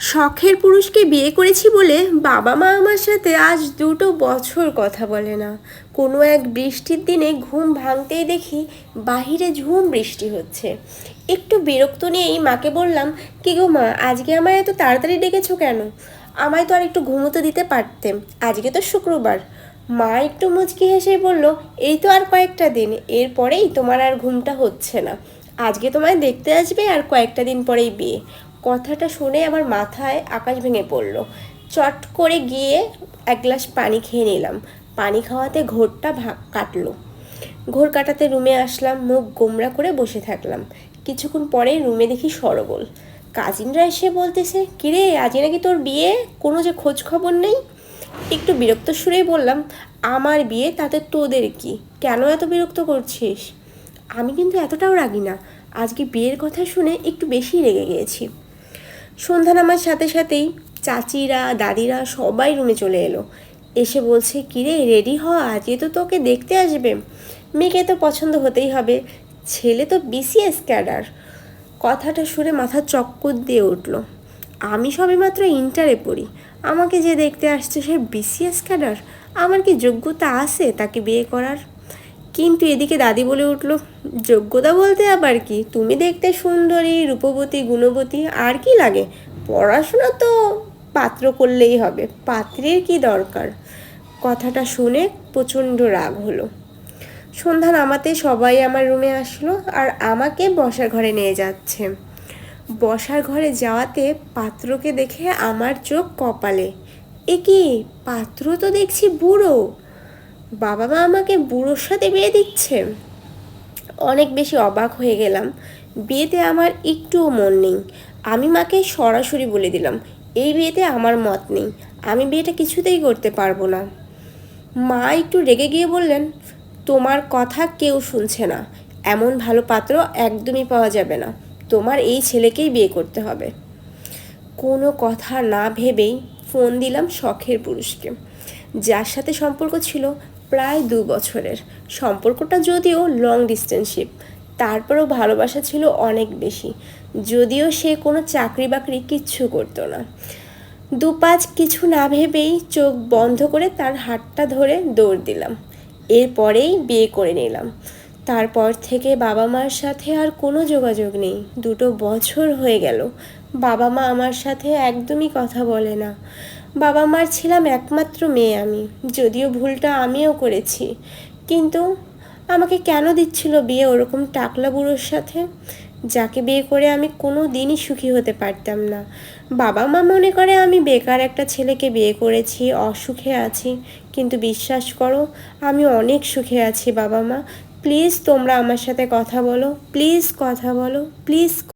শখের পুরুষকে বিয়ে করেছি বলে বাবা মা আমার সাথে আজ দুটো বছর কথা বলে না। কোনো এক বৃষ্টির দিনে ঘুম ভাঙতেই দেখি বাহিরে ঝুম বৃষ্টি হচ্ছে। একটু বিরক্ত নিয়েই মাকে বললাম, কি গো মা, আজকে আমায় এত তাড়াতাড়ি ডেকেছো কেন? আমায় তো আর একটু ঘুমোতে দিতে পারতেম আজকে তো শুক্রবার। মা একটু মুচকি হেসে বলল, এই তো আর কয়েকটা দিন এরপরেই তোমার আর ঘুমটা হচ্ছে না। আজকে তোমায় দেখতে আসবে আর কয়েকটা দিন পরেই বিয়ে। কথাটা শুনে আমার মাথায় আকাশ ভেঙে পড়ল। চট করে গিয়ে এক গ্লাস পানি খেয়ে নিলাম। পানি খাওয়াতে ঘোরটা ভাগ কাটলো। ঘোর কাটাতে রুমে আসলাম, মুখ গোমরা করে বসে থাকলাম। কিছুক্ষণ পরে রুমে দেখি সরগোল। কাজিনরা এসে বলতেছে, কিরে, আজকে নাকি তোর বিয়ে? কোনো যে খোঁজ খবর নেই? একটু বিরক্ত সুরেই বললাম, আমার বিয়ে, তাতে তোদের কি? কেন এত বিরক্ত করছিস? আমি কিন্তু এতটাও রাগি না। আজকে বিয়ের কথা শুনে একটু বেশি রেগে গিয়েছি। সন্ধ্যা নামার সাথে সাথেই চাচিরা, দাদিরা সবাই রুমে চলে এলো। এসে বলছে, কিরে রেডি হ, আজকে তো তোকে দেখতে আসবে। মেয়েকে তো পছন্দ হতেই হবে। ছেলে তো বিসিএস ক্যাডার কথাটা শুনে মাথা চক্কর দিয়ে উঠল। আমি সবেমাত্র ইন্টারে পড়ি। আমাকে যে দেখতে আসছে সে বিসিএস ক্যাডার আমার কি যোগ্যতা আছে তাকে বিয়ে করার? কিন্তু এদিকে দাদি বলে উঠল, যোগ্যতা বলতে আবার কি? তুমি দেখতে সুন্দরী, রূপবতী, গুণবতী, আর কি লাগে? পড়াশোনা তো পাত্র করলেই হবে, পাত্রের কি দরকার? কথাটা শুনে প্রচণ্ড রাগ হলো। সন্ধ্যা নামাতে সবাই আমার রুমে আসলো আর আমাকে বসার ঘরে নিয়ে যাচ্ছে। বসার ঘরে যাওয়াতে পাত্রকে দেখে আমার চোখ কপালে। এ কি? পাত্র তো দেখছি বুড়ো। বাবা মা আমাকে বুড়োর সাথে বিয়ে দিচ্ছে। অনেক বেশি অবাক হয়ে গেলাম। বিয়েতে আমার একটুও মন নেই। আমি মাকে সরাসরি বলে দিলাম, এই বিয়েতে আমার মত নেই। আমি বিয়েটা কিছুতেই করতে পারব না। মা একটু রেগে গিয়ে বললেন, তোমার কথা কেউ শুনছে না। এমন ভালো পাত্র একদমই পাওয়া যাবে না। তোমার এই ছেলেকেই বিয়ে করতে হবে। কোনো কথা না ভেবেই ফোন দিলাম শখের পুরুষকে। যার সাথে সম্পর্ক ছিল প্রায় দু বছরের। সম্পর্কটা যদিও লং ডিস্টেন্সশিপ তারপরেও ভালোবাসা ছিল অনেক বেশি। যদিও সে কোনো চাকরি বাকরি কিচ্ছু করতো না। দু পাঁচ কিছু না ভেবেই চোখ বন্ধ করে তার হাতটা ধরে দৌড় দিলাম। এরপরেই বিয়ে করে নিলাম। তারপর থেকে বাবা মার সাথে আর কোনো যোগাযোগ নেই। দুটো বছর হয়ে গেল। বাবা মা আমার সাথে একদমই কথা বলে না। বাবা মার ছিলাম একমাত্র মেয়ে আমি, যদিও ভুলটা আমিও করেছি। কিন্তু আমাকে কেন দিচ্ছিল বিয়ে ওরকম টাকলা বুড়োর সাথে? যাকে বিয়ে করে আমি কোনো দিনই সুখী হতে পারতাম না। বাবা মা মনে করে আমি বেকার একটা ছেলেকে বিয়ে করেছি, অসুখে আছি। কিন্তু বিশ্বাস করো, আমি অনেক সুখে আছি বাবা মা প্লিজ তোমরা আমার সাথে কথা বলো, প্লিজ কথা বলো, প্লিজ